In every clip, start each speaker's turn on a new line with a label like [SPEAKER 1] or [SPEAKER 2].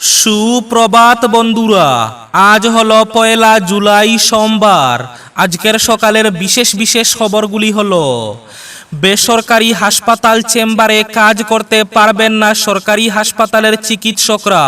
[SPEAKER 1] সুপ্রভাত বন্ধুরা, আজ হল পয়লা জুলাই সোমবার। আজকের সকালের বিশেষ বিশেষ খবরগুলি হল, বেসরকারি হাসপাতাল চেম্বারে কাজ করতে পারবেন না সরকারি হাসপাতালের চিকিৎসকরা।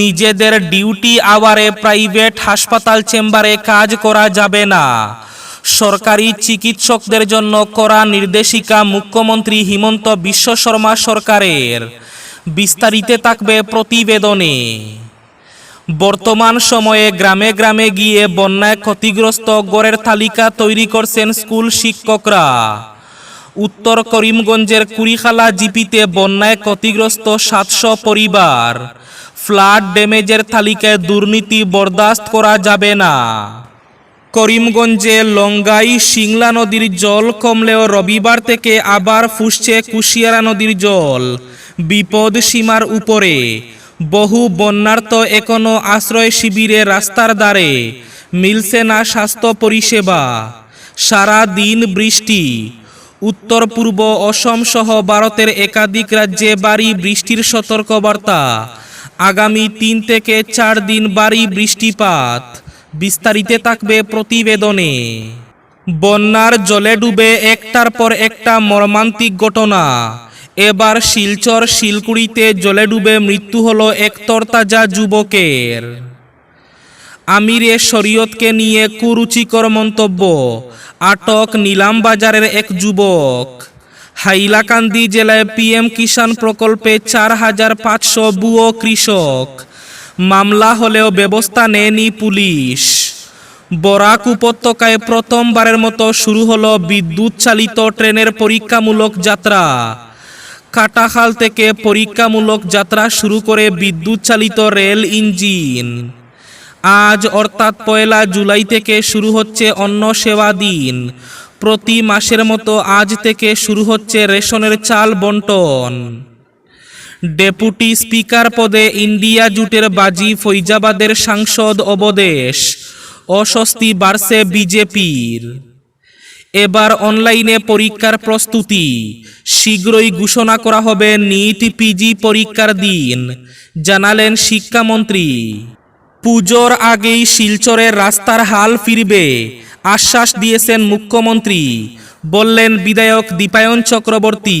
[SPEAKER 1] নিজেদের ডিউটি আওয়ারে প্রাইভেট হাসপাতাল চেম্বারে কাজ করা যাবে না। সরকারি চিকিৎসকদের জন্য করা নির্দেশিকা মুখ্যমন্ত্রী হিমন্ত বিশ্ব শর্মা সরকারের। বিস্তারিতে থাকবে প্রতিবেদনে। বর্তমান সময়ে গ্রামে গ্রামে গিয়ে বন্যায় ক্ষতিগ্রস্ত গড়ের তালিকা তৈরি করছেন স্কুল শিক্ষকরা। উত্তর করিমগঞ্জের কুড়িখালা জিপিতে বন্যায় ক্ষতিগ্রস্ত সাতশো পরিবার। ফ্লাড ড্যামেজের তালিকায় দুর্নীতি বরদাস্ত করা যাবে না। করিমগঞ্জে লঙ্গাই, সিংলা নদীর জল কমলেও রবিবার থেকে আবার ফুসছে কুশিয়ারা নদীর জল। বিপদ সীমার উপরে। বহু বন্যার্ত এখনও আশ্রয় শিবিরে রাস্তার দ্বারে। মিলছে না স্বাস্থ্য পরিষেবা। সারা দিন বৃষ্টি। উত্তর, পূর্ব, অসম সহ ভারতের একাধিক রাজ্যে বাড়ি বৃষ্টির সতর্কবার্তা। আগামী তিন থেকে চার দিন বাড়ি বৃষ্টিপাত। বিস্তারিতে থাকবে প্রতিবেদনে। বন্যার জলে ডুবে একটার পর একটা মর্মান্তিক ঘটনা। এবার শিলচর শিলকুড়িতে জলে ডুবে মৃত্যু হলো এক তরতাজা যুবকের। আমিরে শরীয়তকে নিয়ে কুরুচিকর মন্তব্য, আটক নিলামবাজারের এক যুবক। হাইলাকান্দি জেলায় পিএম কিষাণ প্রকল্পে চার হাজার পাঁচশো বুয়ো কৃষক। মামলা হলেও ব্যবস্থা নেয়নি পুলিশ। বরাক উপত্যকায় প্রথমবারের মতো শুরু হলো বিদ্যুৎ চালিত ট্রেনের পরীক্ষামূলক যাত্রা। কাটাখাল থেকে পরীক্ষামূলক যাত্রা শুরু করে বিদ্যুৎ চালিত রেল ইঞ্জিন। আজ অর্থাৎ পয়লা জুলাই থেকে শুরু হচ্ছে অন্ন সেবা দিন। প্রতি মাসের মতো আজ থেকে শুরু হচ্ছে রেশনের চাল বন্টন। ডেপুটি স্পিকার পদে ইন্ডিয়া জুটের বাজি ফৈজাবাদের সাংসদ অবদেশ। অস্বস্তি বাড়ছে বিজেপির। এবার অনলাইনে পরীক্ষার প্রস্তুতি। শীঘ্রই ঘোষণা করা হবে নিট পিজি পরীক্ষার দিন, জানালেন শিক্ষামন্ত্রী। পুজোর আগেই শিলচরের রাস্তার হাল ফিরবে, আশ্বাস দিয়েছেন মুখ্যমন্ত্রী, বললেন বিধায়ক দীপায়ন চক্রবর্তী।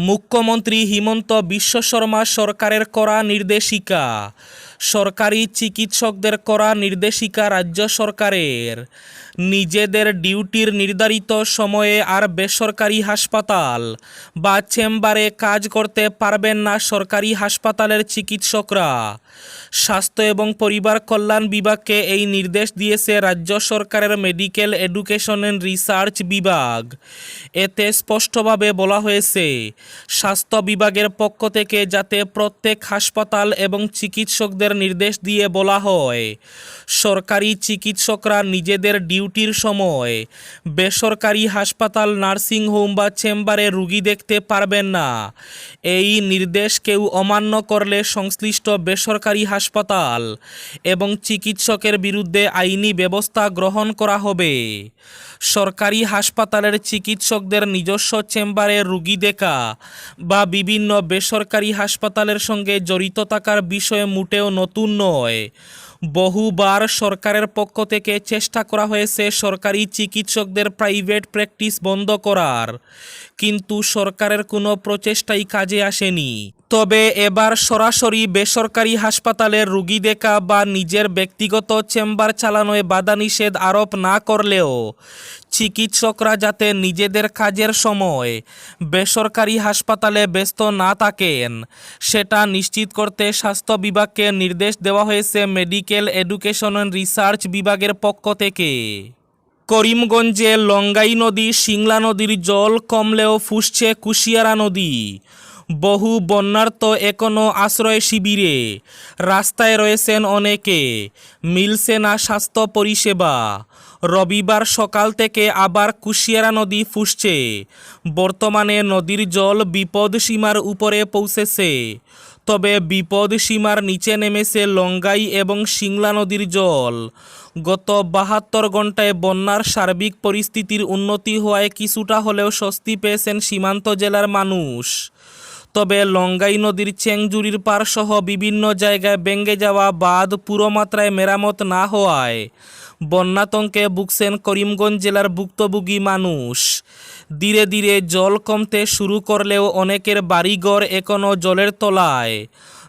[SPEAKER 1] মুখ্যমন্ত্রী হিমন্ত বিশ্ব শর্মা সরকারের করা নির্দেশিকা। সরকারি চিকিৎসকদের করা নির্দেশিকা রাজ্য সরকারের। নিজেদের ডিউটির নির্ধারিত সময়ে আর বেসরকারি হাসপাতাল বা চেম্বারে কাজ করতে পারবেন না সরকারি হাসপাতালের চিকিৎসকরা। স্বাস্থ্য এবং পরিবার কল্যাণ বিভাগকে এই নির্দেশ দিয়েছে রাজ্য সরকারের মেডিকেল এডুকেশন অ্যান্ড রিসার্চ বিভাগ। এতে স্পষ্টভাবে বলা হয়েছে, স্বাস্থ্য বিভাগের পক্ষ থেকে যাতে প্রত্যেক হাসপাতাল এবং চিকিৎসকদের নির্দেশ দিয়ে বলা হয়, সরকারি চিকিৎসকরা নিজেদের ডিউটির সময়। বেসরকারি হাসপাতাল নার্সিংহোম বা চেম্বারে রুগী দেখতে পারবেন না। এই নির্দেশ কেউ অমান্য করলে সংশ্লিষ্ট বেসরকারি হাসপাতাল এবং চিকিৎসকের বিরুদ্ধে আইনি ব্যবস্থা গ্রহণ করা হবে। সরকারি হাসপাতালের চিকিৎসকদের নিজস্ব চেম্বারে রুগী দেখা বা বিভিন্ন বেসরকারি হাসপাতালের সঙ্গে জড়িত থাকার বিষয়ে মোটেও নতুন নয়। বহুবার সরকারের পক্ষ থেকে চেষ্টা করা হয়েছে সরকারি চিকিৎসকদের প্রাইভেট প্র্যাকটিস বন্ধ করার। কিন্তু সরকারের কোনো প্রচেষ্টাই কাজে আসেনি। তবে এবার সরাসরি বেসরকারি হাসপাতালের রুগী দেখা বা নিজের ব্যক্তিগত চেম্বার চালানোয় বাধা নিষেধ আরোপ না করলেও চিকিৎসকরা যাতে নিজেদের কাজের সময় বেসরকারি হাসপাতালে ব্যস্ত না থাকেন, সেটা নিশ্চিত করতে স্বাস্থ্য বিভাগকে নির্দেশ দেওয়া হয়েছে মেডিকেল এডুকেশন অ্যান্ড রিসার্চ বিভাগের পক্ষ থেকে। করিমগঞ্জে লঙ্গাই নদী, সিংলা নদীর জল কমলেও ফুসছে কুশিয়ারা নদী। বহু বন্যার্ত এখনও আশ্রয় শিবিরে। রাস্তায় রয়েছেন অনেকে। মিলছে না স্বাস্থ্য পরিষেবা। রবিবার সকাল থেকে আবার কুশিয়ারা নদী ফুসছে। বর্তমানে নদীর জল বিপদ সীমার উপরে পৌঁছেছে। তবে বিপদ সীমার নিচে নেমেছে লঙ্গাই এবং সিংলা নদীর জল। গত বাহাত্তর ঘন্টায় বন্যার সার্বিক পরিস্থিতির উন্নতি হওয়ায় কিছুটা হলেও স্বস্তি পেয়েছেন সীমান্ত জেলার মানুষ। তবে লঙ্গাই নদীর চেংজুরির পার সহ বিভিন্ন জায়গায় ভেঙে যাওয়া বাঁধ পুরো মাত্রায় মেরামত না হওয়ায় বন্যাতঙ্কে ভুগছেন করিমগঞ্জ জেলার ভুক্তভোগী মানুষ। ধীরে ধীরে জল কমতে শুরু করলেও অনেকের বাড়িঘর এখনও জলের তলায়।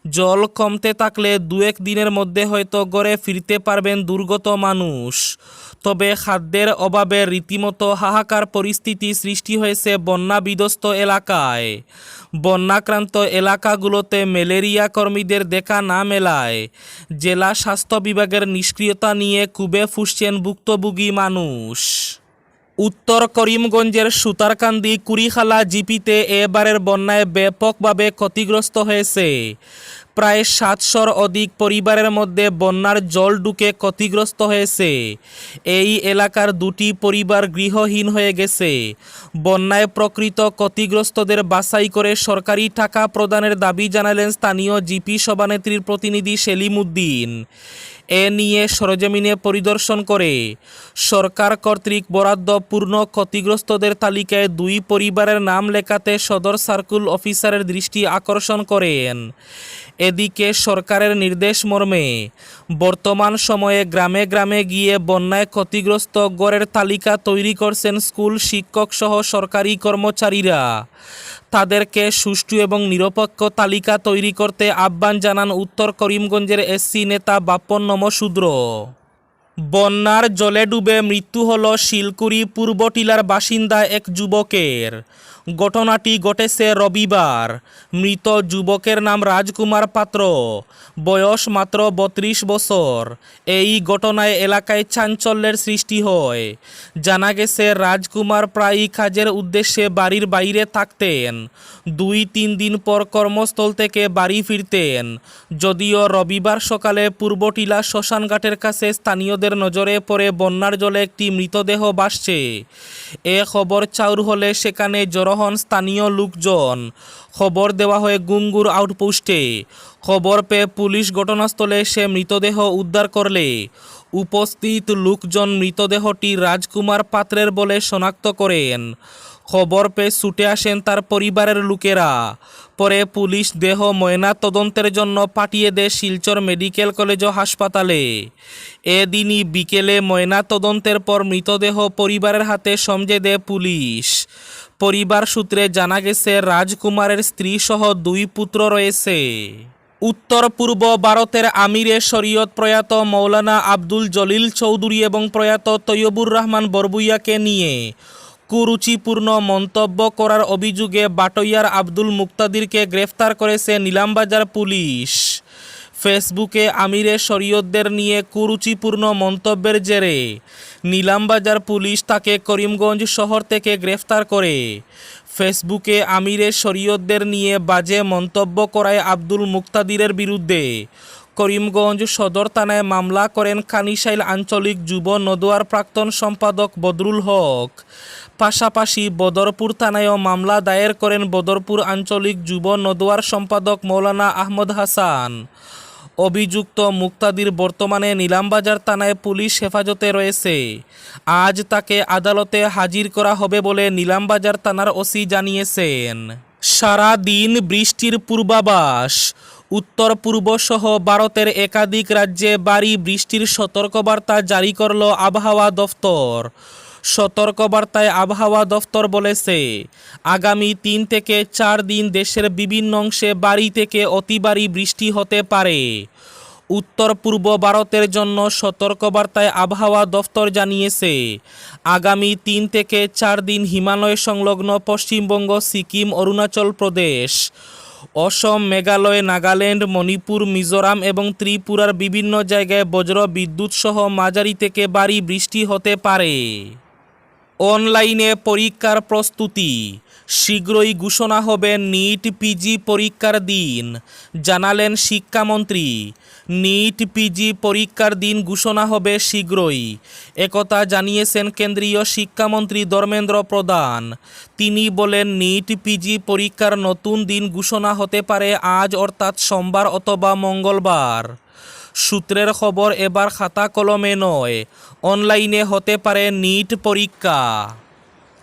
[SPEAKER 1] জল কমতে থাকলে দু এক দিনের মধ্যে হয়তো গড়ে ফিরতে পারবেন দুর্গত মানুষ। তবে খাদ্যের অভাবে রীতিমতো হাহাকার পরিস্থিতি সৃষ্টি হয়েছে বন্যা বিধ্বস্ত এলাকায়। বন্যাক্রান্ত এলাকাগুলোতে ম্যালেরিয়া কর্মীদের দেখা না মেলায়। জেলা স্বাস্থ্য বিভাগের নিষ্ক্রিয়তা নিয়ে কুবে ফুসছেন ভুক্তভোগী মানুষ। উত্তর করিমগঞ্জের সুতারকান্দি কুড়িখালা জিপিতে এবারের বন্যায় ব্যাপকভাবে ক্ষতিগ্রস্ত হয়েছে। প্রায় সাতশোর অধিক পরিবারের মধ্যে বন্যার জল ঢুকে ক্ষতিগ্রস্ত হয়েছে। এই এলাকার দুটি পরিবার গৃহহীন হয়ে গেছে। বন্যায় প্রকৃত ক্ষতিগ্রস্তদের বাছাই করে সরকারি টাকা প্রদানের দাবি জানালেন স্থানীয় জিপি সভানেত্রীর প্রতিনিধি সেলিম উদ্দিন। এ নিয়ে সরজমিনে পরিদর্শন করে সরকার কর্তৃক বরাদ্দ পূর্ণ ক্ষতিগ্রস্তদের তালিকায় দুই পরিবারের নাম লেখাতে সদর সার্কুল অফিসারের দৃষ্টি আকর্ষণ করেন। এদিকে সরকারের নির্দেশ মর্মে বর্তমান সময়ে গ্রামে গ্রামে গিয়ে বন্যায় ক্ষতিগ্রস্ত গড়ের তালিকা তৈরি করছেন স্কুল, শিক্ষক সহ সরকারি কর্মচারীরা। তাদেরকে সুষ্ঠু এবং নিরপেক্ষ তালিকা তৈরি করতে আহ্বান জানান উত্তর করিমগঞ্জের এসসি নেতা বাপন নমশূদ্র বন্যার জলে ডুবে মৃত্যু হল শিলকুড়ি পূর্ব টিলার বাসিন্দা এক যুবকের। ঘটনাটি ঘটেছে রবিবার। মৃত যুবকের নাম রাজকুমার পাত্র। বয়স মাত্র বত্রিশ বছর। এই ঘটনায় এলাকায় চাঞ্চল্যের সৃষ্টি হয়। জানা গেছে, রাজকুমার প্রায়ই কাজের উদ্দেশ্যে বাড়ির বাইরে থাকতেন। দুই তিন দিন পর কর্মস্থল থেকে বাড়ি ফিরতেন। যদিও রবিবার সকালে পূর্বটিলা শ্মশানঘাটের কাছে স্থানীয়দের নজরে পড়ে বন্যার জলে একটি মৃতদেহ ভাসছে। এ খবর চাউর হলে সেখানে জড়ো হন স্থানীয় লোকজন। খবর দেওয়া হয় গুঙ্গুর আউটপোস্টে, খবর পেয়ে পুলিশ ঘটনাস্থলে সে মৃতদেহ উদ্ধার করলে। উপস্থিত লোকজন মৃতদেহটি রাজকুমার পাত্রের বলে শনাক্ত করেন। খবর পেয়ে ছুটে আসেন তার পরিবারের লোকেরা। পরে পুলিশ দেহ ময়না তদন্তের জন্য পাঠিয়ে দেয় শিলচর মেডিকেল কলেজ ও হাসপাতালে। এদিনই বিকেলে ময়না তদন্তের পর মৃতদেহ পরিবারের হাতে সমঝে দেয় পুলিশ। পরিবার সূত্রে জানা গেছে, রাজকুমারের স্ত্রী সহ দুই পুত্র রয়েছে। উত্তর পূর্ব ভারতের আমিরে শরীয়ত প্রয়াত মৌলানা আব্দুল জলিল চৌধুরী এবং প্রয়াত তৈয়বুর রহমান বরবুইয়াকে নিয়ে কুরুচিপূর্ণ মন্তব্য করার অভিযোগে বাটইয়ার আব্দুল মুক্তাদিরকে গ্রেফতার করেছে নিলামবাজার পুলিশ। ফেসবুকে আমিরে শরীয়তদের নিয়ে কুরুচিপূর্ণ মন্তব্যের জেরে নিলামবাজার পুলিশ তাকে করিমগঞ্জ শহর থেকে গ্রেফতার করে। ফেসবুকে আমিরের শরীয়তদের নিয়ে বাজে মন্তব্য করায় আব্দুল মুক্তাদিরের বিরুদ্ধে। করিমগঞ্জ সদর থানায় মামলা করেন কানিশাইল আঞ্চলিক যুব নদোয়ার প্রাক্তন সম্পাদক বদরুল হক। পাশাপাশি বদরপুর থানায়ও মামলা দায়ের করেন বদরপুর আঞ্চলিক যুব নদোয়ার সম্পাদক মৌলানা আহমদ হাসান। অভিযুক্ত মুক্তাদির বর্তমানে নিলামবাজার থানায় পুলিশ হেফাজতে রয়েছে। আজ তাকে আদালতে হাজির করা হবে বলে নিলামবাজার থানার ওসি জানিয়েছেন। সারা দিন বৃষ্টির পূর্বাভাস উত্তর পূর্ব সহ ভারতের একাধিক রাজ্যে বাড়ি বৃষ্টির সতর্কবার্তা জারি করল আবহাওয়া দফতর। সতর্কবার্তায় আবহাওয়া দফতর বলেছে, আগামী তিন থেকে চার দিন দেশের বিভিন্ন অংশে বাড়ি থেকে অতি ভারী বৃষ্টি হতে পারে। উত্তর পূর্ব ভারতের জন্য সতর্কবার্তায় আবহাওয়া দফতর জানিয়েছে, আগামী তিন থেকে চার দিন হিমালয় সংলগ্ন পশ্চিমবঙ্গ, সিকিম, অরুণাচল প্রদেশ, অসম, মেঘালয়, নাগাল্যান্ড, মণিপুর, মিজোরাম এবং ত্রিপুরার বিভিন্ন জায়গায় বজ্র বিদ্যুৎ সহ মাঝারি থেকে বাড়ি বৃষ্টি হতে পারে। অনলাইনে পরীক্ষার প্রস্তুতি। শীঘ্রই ঘোষণা হবে নিট পিজি পরীক্ষার দিন, জানালেন শিক্ষামন্ত্রী। নিট পিজি পরীক্ষার দিন ঘোষণা হবে শীঘ্রই। একথা জানিয়েছেন কেন্দ্রীয় শিক্ষামন্ত্রী ধর্মেন্দ্র প্রধান। তিনি বলেন নিট পিজি পরীক্ষার নতুন দিন ঘোষণা হতে পারে আজ অর্থাৎ সোমবার অথবা মঙ্গলবার। সূত্রের খবর এবার খাতা কলমে নয়। অনলাইনে হতে পারে নিট পরীক্ষা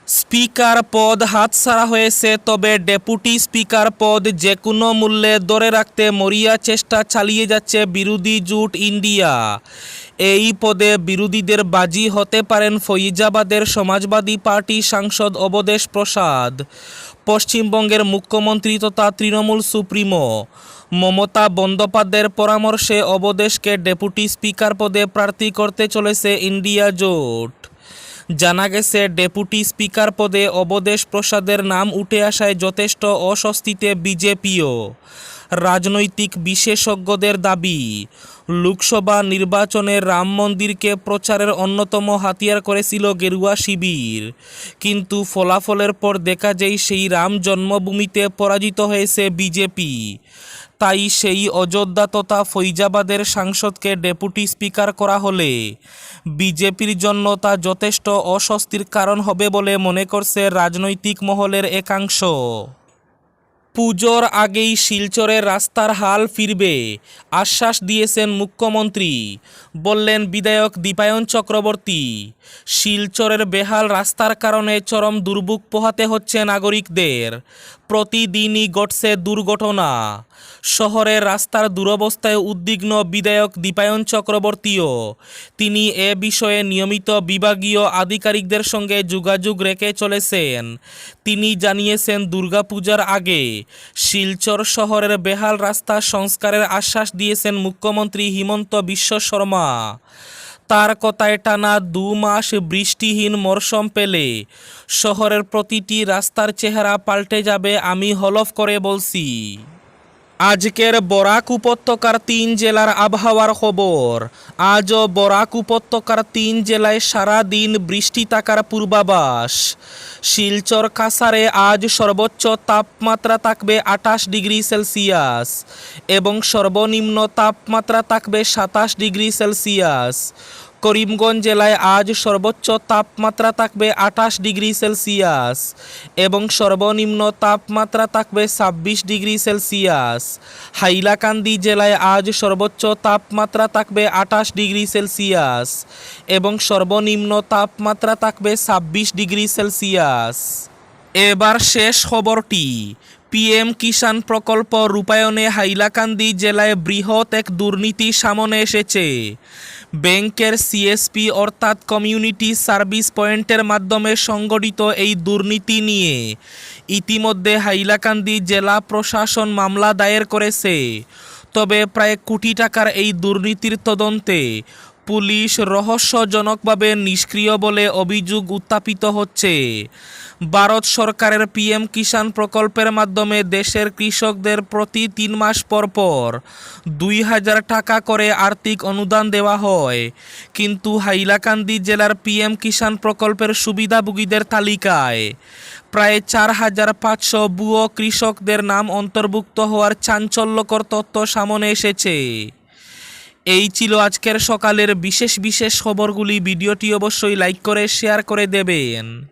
[SPEAKER 1] স্পিকার পদ হাতছাড়া হয়েছে তবে ডেপুটি স্পিকার পদ যে কোনো মূল্যে ধরে রাখতে মরিয়া চেষ্টা চালিয়ে যাচ্ছে বিরোধী জোট ইন্ডিয়া এই পদে বিরোধীদের বাজি হতে পারেন ফৈজাবাদের সমাজবাদী পার্টি সাংসদ অবদেশ প্রসাদ। পশ্চিমবঙ্গের মুখ্যমন্ত্রী তথা তৃণমূল সুপ্রিমো। মমতা বন্দ্যোপাধ্যায়ের পরামর্শে অবদেশকে ডেপুটি স্পিকার পদে প্রার্থী করতে চলেছে ইন্ডিয়া জোট। জানা গেছে, ডেপুটি স্পিকার পদে অবদেশ প্রসাদের নাম উঠে আসায় যথেষ্ট অস্বস্তিতে বিজেপিও। রাজনৈতিক বিশেষজ্ঞদের দাবি, লোকসভা নির্বাচনে রাম মন্দিরকে প্রচারের অন্যতম হাতিয়ার করেছিল গেরুয়া শিবির। কিন্তু ফলাফলের পর দেখা যায়, সেই রাম জন্মভূমিতে পরাজিত হয়েছে বিজেপি। তাই সেই অযোধ্যা তথা ফৈজাবাদের সাংসদকে ডেপুটি স্পিকার করা হলে বিজেপির জন্য তা যথেষ্ট অস্বস্তির কারণ হবে বলে মনে করছে রাজনৈতিক মহলের একাংশ। পুজোর আগেই শিলচরের রাস্তার হাল ফিরবে, আশ্বাস দিয়েছেন মুখ্যমন্ত্রী। বললেন বিধায়ক দীপায়ন চক্রবর্তী, শিলচরের বেহাল রাস্তার কারণে চরম দুর্ভোগ পোহাতে হচ্ছে নাগরিকদের। প্রতিদিনই ঘটছে দুর্ঘটনা। শহরের রাস্তার দুরবস্থায় উদ্বিগ্ন বিধায়ক দীপায়ন চক্রবর্তীও। তিনি এ বিষয়ে নিয়মিত বিভাগীয় আধিকারিকদের সঙ্গে যোগাযোগ রেখে চলেছেন। তিনি জানিয়েছেন, দুর্গাপূজার আগে শিলচর শহরের বেহাল রাস্তা সংস্কারের আশ্বাস দিয়েছেন মুখ্যমন্ত্রী হিমন্ত বিশ্ব শর্মা। তার কথায় টানা দু মাস বৃষ্টিহীন মরশুম পেলে। শহরের প্রতিটি রাস্তার চেহারা পাল্টে যাবে, আমি হলফ করে বলছি। আজকের বরাক উপত্যকার তিন জেলার আবহাওয়ার খবর। আজও বরাক উপত্যকার তিন জেলায় সারা দিন বৃষ্টি থাকার পূর্বাভাস। শিলচর কাসারে আজ সর্বোচ্চ তাপমাত্রা থাকবে আঠাশ ডিগ্রি সেলসিয়াস এবং সর্বনিম্ন তাপমাত্রা থাকবে সাতাশ ডিগ্রি সেলসিয়াস। করিমগঞ্জ জেলায় আজ সর্বোচ্চ তাপমাত্রা থাকবে আঠাশ ডিগ্রি সেলসিয়াস এবং সর্বনিম্ন তাপমাত্রা থাকবে ছাব্বিশ ডিগ্রি সেলসিয়াস। হাইলাকান্দি জেলায় আজ সর্বোচ্চ তাপমাত্রা থাকবে আঠাশ ডিগ্রি সেলসিয়াস এবং সর্বনিম্ন তাপমাত্রা থাকবে ছাব্বিশ ডিগ্রি সেলসিয়াস। এবার শেষ খবরটি। পিএম কিষাণ প্রকল্প রূপায়ণে হাইলাকান্দি জেলায় বৃহৎ এক দুর্নীতি সামনে এসেছে। ব্যাংকের সিএসপি অর্থাৎ কমিউনিটি সার্ভিস পয়েন্টের মাধ্যমে সংগঠিত এই দুর্নীতি নিয়ে ইতিমধ্যে হাইলাকান্দি জেলা প্রশাসন মামলা দায়ের করেছে। তবে প্রায় কোটি টাকার এই দুর্নীতির তদন্তে পুলিশ রহস্যজনকভাবে নিষ্ক্রিয় বলে অভিযোগ উত্থাপিত হচ্ছে। ভারত সরকারের পিএম কিষাণ প্রকল্পের মাধ্যমে দেশের কৃষকদের প্রতি তিন মাস পর পর দুই হাজার টাকা করে আর্থিক অনুদান দেওয়া হয়। কিন্তু হাইলাকান্দি জেলার পিএম কিষাণ প্রকল্পের সুবিধাভোগীদের তালিকায় প্রায় চার হাজার পাঁচশো বুয়ো কৃষকদের নাম অন্তর্ভুক্ত হওয়ার চাঞ্চল্যকর তথ্য সামনে এসেছে। এই ছিল আজকের সকালের বিশেষ বিশেষ খবরগুলি। ভিডিওটি অবশ্যই লাইক করে, শেয়ার করে দেবেন।